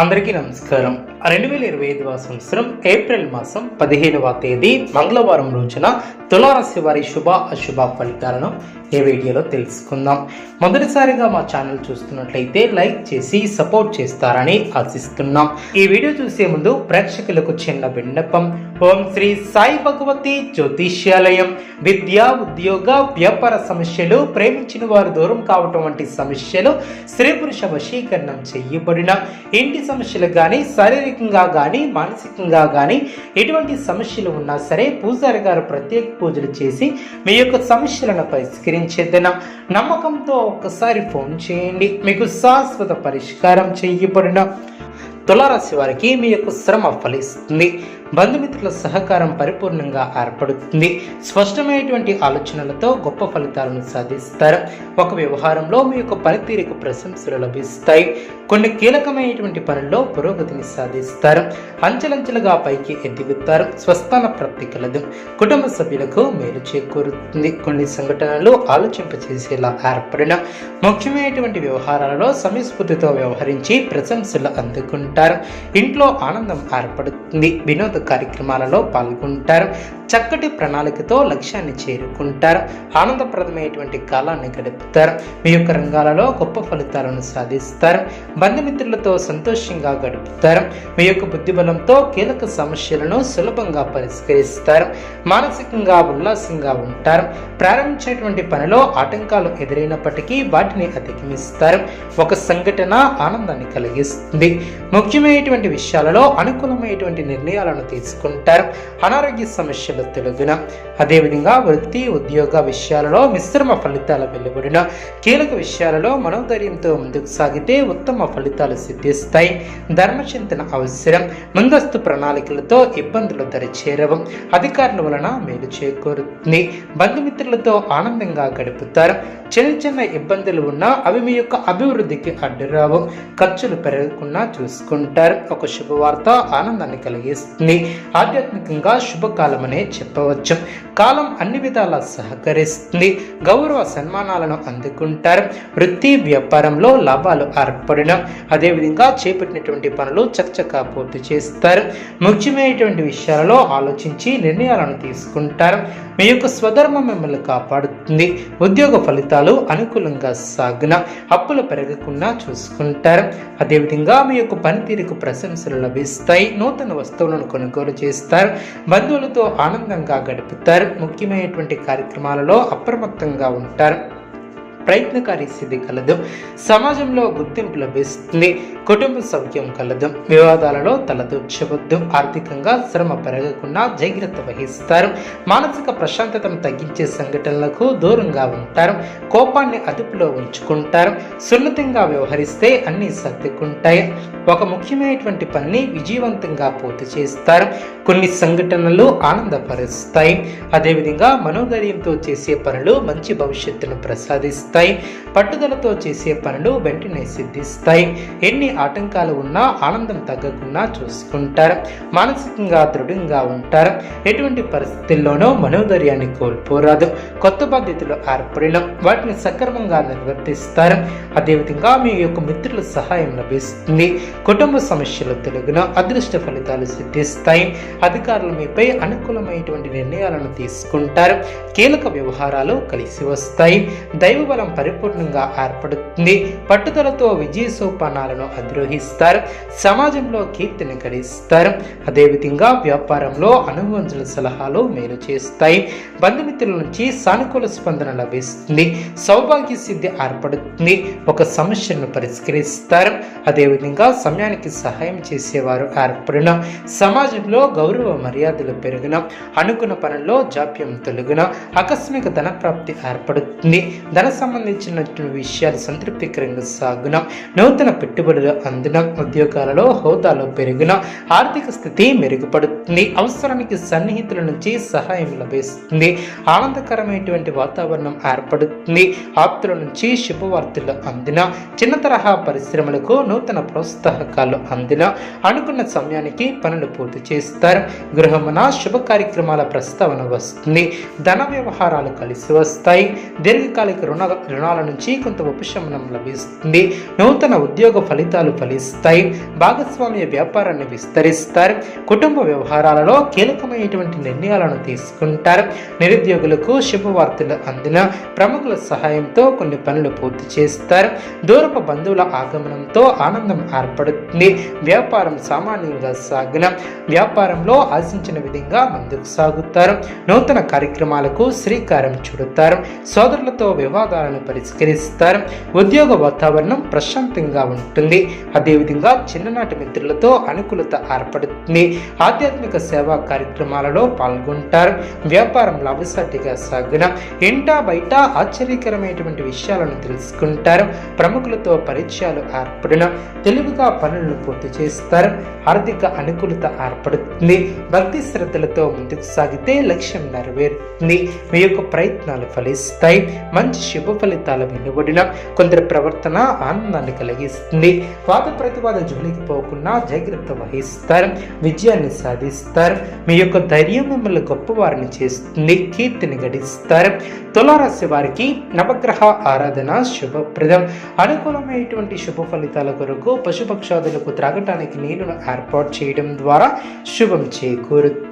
అందరికీ నమస్కారం. రెండు వేల ఇరవై ఐదవ సంవత్సరం ఏప్రిల్ మాసం పదిహేనవ తేదీ మంగళవారం రోజున తులారాశి వారి శుభ అశుభ ఫలితాలను ఈ వీడియోలో తెలుసుకుందాం. మొదటిసారిగా మా ఛానల్ చూస్తున్నట్లయితే లైక్ చేసి సపోర్ట్ చేస్తారని ఆశిస్తున్నాం. ఈ వీడియో చూసే ముందు ప్రేక్షకులకు చిన్న విన్నపం. ఓం శ్రీ సాయి భగవతి జ్యోతిష్యాలయం. విద్య ఉద్యోగ వ్యాపార సమస్యలు ప్రేమించిన వారు దూరం కావటం వంటి సమస్యలు స్త్రీ పురుష వశీకరణం చేయబడిన. ఇంటి సమస్యలు కానీ శారీరకంగా కానీ మానసికంగా కానీ ఎటువంటి సమస్యలు ఉన్నా సరే పూజారి గారు ప్రత్యేక పూజలు చేసి మీ యొక్క సమస్యలను పరిష్కరించేదన. నమ్మకంతో ఒక్కసారి ఫోన్ చేయండి. మీకు శాశ్వత పరిష్కారం చేయబడిన. తులారాశి వారికి మీ యొక్క శ్రమ ఫలిస్తుంది. బంధుమిత్రుల సహకారం పరిపూర్ణంగా ఏర్పడుతుంది. స్పష్టమైనటువంటి ఆలోచనలతో గొప్ప ఫలితాలను సాధిస్తారు. ఒక వ్యవహారంలో మీ యొక్క పనితీరుకు ప్రశంసలు లభిస్తాయి. కొన్ని కీలకమైనటువంటి పనుల్లో పురోగతిని సాధిస్తారు. అంచెలంచెలుగా పైకి ఎదుగుతారు. స్వస్థాన ప్రాప్తి కలదు. కుటుంబ సభ్యులకు మేలు చేకూరుతుంది. కొన్ని సంఘటనలు ఆలోచింపచేసేలా ఏర్పడిన ముఖ్యమైనటువంటి వ్యవహారాలలో సమయస్ఫూర్తితో వ్యవహరించి ప్రశంసలు అందుకుంటారు. ఇంట్లో ఆనందం ఏర్పడుతుంది. వినోద కార్యక్రమాలలో పాల్గొంటారు. చక్కటి ప్రణాళికతో లక్ష్యాన్ని చేరుకుంటారు. ఆనందప్రదమైనటువంటి కాలాన్ని గడుపుతారు. మీ యొక్క రంగాలలో గొప్ప ఫలితాలను సాధిస్తారు. బంధుమిత్రులతో సంతోషంగా గడుపుతారు. మీ యొక్క బుద్ధిబలంతో కీలక సమస్యలను సులభంగా పరిష్కరిస్తారు. మానసికంగా ఉల్లాసంగా ఉంటారు. ప్రారంభించేటువంటి పనిలో ఆటంకాలు ఎదురైనప్పటికీ వాటిని అధిగమిస్తారు. ఒక సంఘటన ఆనందాన్ని కలిగిస్తుంది. ముఖ్యమైనటువంటి విషయాలలో అనుకూలమైనటువంటి నిర్ణయాలను తీసుకుంటారు. అనారోగ్య సమస్యలు తొలగిన అదేవిధంగా వృత్తి ఉద్యోగ విషయాలలో మిశ్రమ ఫలితాల వెలువడిన కీలక విషయాలలో మనోధైర్యంతో ముందుకు సాగితే ఉత్తమ ఫలితాలు సిద్ధిస్తాయి. ధర్మచింతన అవసరం. ముందస్తు ప్రణాళికలతో ఇబ్బందులు దరిచేరవం. అధికారుల వలన మేలు చేకూరుతుంది. బంధుమిత్రులతో ఆనందంగా గడుపుతారు. చిన్న చిన్న ఇబ్బందులు ఉన్నా అవి మీ యొక్క అభివృద్ధికి అడ్డురావు. ఖర్చులు పెరగకుండా చూసుకుంటారు. ఒక శుభవార్త ఆనందాన్ని కలిగిస్తుంది. ఆధ్యాత్మికంగా శుభకాలమనే చెప్పవచ్చు. కాలం అన్ని విధాలా సహకరిస్తుంది. గౌరవ సన్మానాలను అందుకుంటారు. వృత్తి వ్యాపారంలో లాభాలు ఏర్పడడం అదేవిధంగా చేపట్టినటువంటి పనులు చకచకా పూర్తి చేస్తారు. ముఖ్యమైనటువంటి విషయాలలో ఆలోచించి నిర్ణయాలను తీసుకుంటారు. మీ యొక్క స్వధర్మం మిమ్మల్ని కాపాడుతుంది. ఉద్యోగ ఫలితాలు అనుకూలంగా సాగున అప్పులు పెరగకుండా చూసుకుంటారు. అదేవిధంగా మీ యొక్క పనితీరుకు ప్రశంసలు లభిస్తాయి. నూతన వస్తువులను కొనుగోలు చేస్తారు. బంధువులతో ఆనందంగా గడుపుతారు. ముఖ్యమైనటువంటి కార్యక్రమాలలో అప్రమత్తంగా ఉంటారు. ప్రయత్నకారి స్థితి కలదు సమాజంలో గుర్తింపు లభిస్తుంది కుటుంబ సౌఖ్యం కలదు వివాదాలలో తలదూర్చవద్దు ఆర్థికంగా శ్రమ పెరగకుండా జాగ్రత్త వహిస్తారు మానసిక ప్రశాంతతను తగ్గించే సంఘటనలకు దూరంగా ఉంటారు కోపాన్ని అదుపులో ఉంచుకుంటారు సున్నితంగా వ్యవహరిస్తే అన్నీ సర్దుకుంటాయి. ఒక ముఖ్యమైనటువంటి పనిని విజయవంతంగా పూర్తి చేస్తారు కొన్ని సంఘటనలు ఆనందపరుస్తాయి. అదేవిధంగా మనోధైర్యంతో చేసే పనులు మంచి భవిష్యత్తును ప్రసాదిస్తాయి. పట్టుదలతో చేసే పనులు వెంటనే సిద్ధిస్తాయి. ఎన్ని ఆటంకాలు ఉన్నా ఆనందం తగ్గకుండా చూసుకుంటారు. మానసికంగా దృఢంగా ఉంటారు. ఎటువంటి పరిస్థితుల్లోనూ మనోధైర్యాన్ని కోల్పోరాదు. కొత్త బాధ్యతలు ఏర్పడిన వాటిని సక్రమంగా నిర్వర్తిస్తారు. అదేవిధంగా మీ యొక్క మిత్రుల సహాయం లభిస్తుంది. కుటుంబ సమస్యలు తెలుగున అదృష్ట ఫలితాలు సిద్ధిస్తాయి. అధికారులు మీపై అనుకూలమైనటువంటి నిర్ణయాలను తీసుకుంటారు. కీలక వ్యవహారాలు కలిసి వస్తాయి. దైవబలం పరిపూర్ణంగా ఏర్పడుతుంది. పట్టుదలతో విజయ సోపానాలను అధిరోహిస్తారు. సమాజంలో కీర్తిని గడిస్తారు. అదేవిధంగా వ్యాపారంలో అనుభవంతుల సలహాలు మేలు చేస్తాయి. బంధుమిత్రుల నుంచి సానుకూల స్పందన లభిస్తుంది. సౌభాగ్య సిద్ధి ఏర్పడుతుంది. ఒక సమస్యను పరిష్కరిస్తారు. అదేవిధంగా సమయానికి సహాయం చేసేవారు ఏర్పడిన సమాజంలో గౌరవ మర్యాదలు పెరిగిన అనుకున్న పనుల్లో జాప్యం తొలగిన ఆకస్మిక ధన ప్రాప్తి ఏర్పడుతుంది. ధన సంబంధించినటువంటి విషయాలు సంతృప్తికరంగా సాగున నూతన పెట్టుబడులు అందిన ఉద్యోగాలలో హోదాలో పెరిగిన ఆర్థిక స్థితి మెరుగుపడుతుంది. అవసరానికి సన్నిహితుల నుంచి సహాయం లభిస్తుంది. ఆనందకరమైనటువంటి వాతావరణం ఏర్పడుతుంది. ఆప్తుల నుంచి శుభవార్తలు అందిన చిన్న తరహా పరిశ్రమలకు నూతన ప్రోత్సాహకాలు అందిన అనుకున్న సమయానికి పనులు పూర్తి చేస్తారు. గృహమున శుభ కార్యక్రమాల ప్రస్తావన వస్తుంది. ధన వ్యవహారాలు కలిసి వస్తాయి. దీర్ఘకాలిక రుణ రుణాల నుంచి కొంత ఉపశమనం లభిస్తుంది. నూతన ఉద్యోగ ఫలితాలు ఫలిస్తాయి. భాగస్వామ్య వ్యాపారాన్ని విస్తరిస్తారు. కుటుంబ వ్యవహారాలలో కీలకమైనటువంటి నిర్ణయాలను తీసుకుంటారు. నిరుద్యోగులకు శుభవార్తలు అందిన ప్రముఖుల సహాయంతో కొన్ని పనులు పూర్తి చేస్తారు. దూరపు బంధువుల ఆగమనంతో ఆనందం ఏర్పడుతుంది. వ్యాపారం సామాన్యంగా సాగిన వ్యాపారంలో ఆశించిన విధంగా ముందుకు సాగుతారు. నూతన కార్యక్రమాలకు శ్రీకారం చుడతారు. సోదరులతో వివాదాలను పరిష్కరిస్తారు. ఉద్యోగ వాతావరణం ప్రశాంతంగా ఉంటుంది. అదేవిధంగా చిన్ననాటి మిత్రులతో అనుకూలత ఏర్పడుతుంది. ఆధ్యాత్మిక సేవా కార్యక్రమాలలో పాల్గొంటారు. వ్యాపారం లాభసాటిగా సాగిన ఇంటా బయట ఆశ్చర్యకరమైనటువంటి విషయాలను తెలుసుకుంటారు. ప్రముఖులతో పరిచయాలు ఏర్పడిన తెలివిగా పనులను పూర్తి చేస్తారు. ఆర్థిక అనుకూలత ఏర్పడుతుంది. భక్తి శ్రద్ధలతో ముందుకు సాగితే లక్ష్యం నెరవేరుతుంది. మీ యొక్క ప్రయత్నాలు ఫలిస్తాయి. మంచి శుభ ఫలితాలు వెలువడిన కొందరి ప్రవర్తన ఆనందాన్ని కలిగిస్తుంది. వాద ప్రతివాద జోలికి పోకుండా జాగ్రత్త వహిస్తారు. విజయాన్ని సాధిస్తారు. మీ యొక్క ధైర్యం మిమ్మల్ని గొప్పవారిని చేస్తుంది. కీర్తిని గడిస్తారు. తులారాశి వారికి నవగ్రహ ఆరాధన శుభప్రదం. అనుకూలమైనటువంటి శుభ ఫలితాల కొరకు పశుపక్షాదులకు త్రాగటానికి నీళ్ళను ఏర్పాటు చేయడం ద్వారా శుభం చేకూరుతుంది